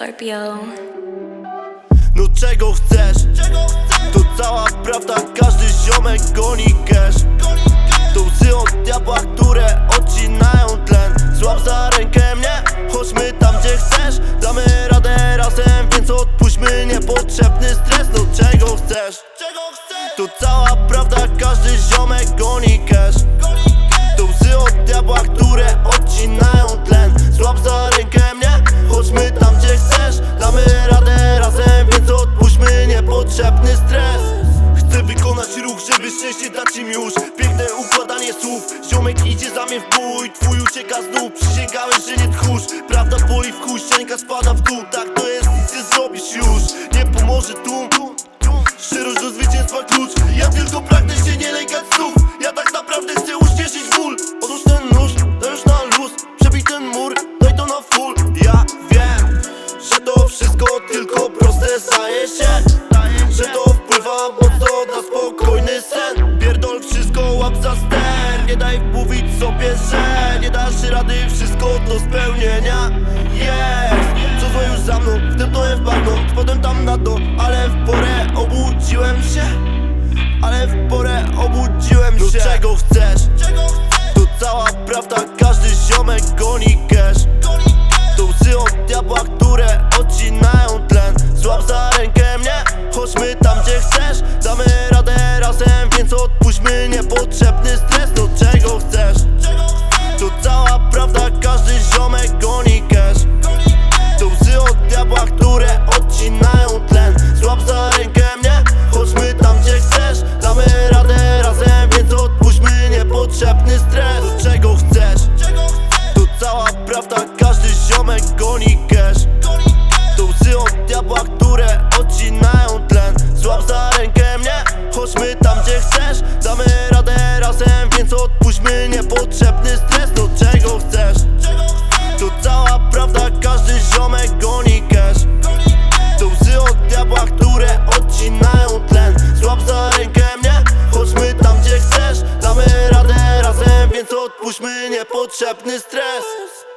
Scorpio. No czego chcesz? To cała prawda, każdy ziomek goni cash Ziomek idzie za mnie w bój Twój ucieka znów. Przysięgałeś, że nie tchórz. Prawda boli w chuj, szczęka spada w dół. Tak to jest, nic nie zrobisz już. Nie pomoże tu. Szczerość do zwycięstwa klucz. Ja tylko pragnę mówić sobie, że nie dasz rady Wszystko do spełnienia. Jest, co złe już za mną W tym to jest bagno, spadłem tam na to Ale w porę obudziłem się. Ale w porę obudziłem się. No czego chcesz? To Damy radę razem, więc odpuśćmy niepotrzebny stres. No czego chcesz? To cała prawda, każdy ziomek goni cash. To łzy od diabła, które odcinają tlen. Złap za rękę mnie, chodźmy tam gdzie chcesz. Damy radę razem, więc odpuśćmy niepotrzebny stres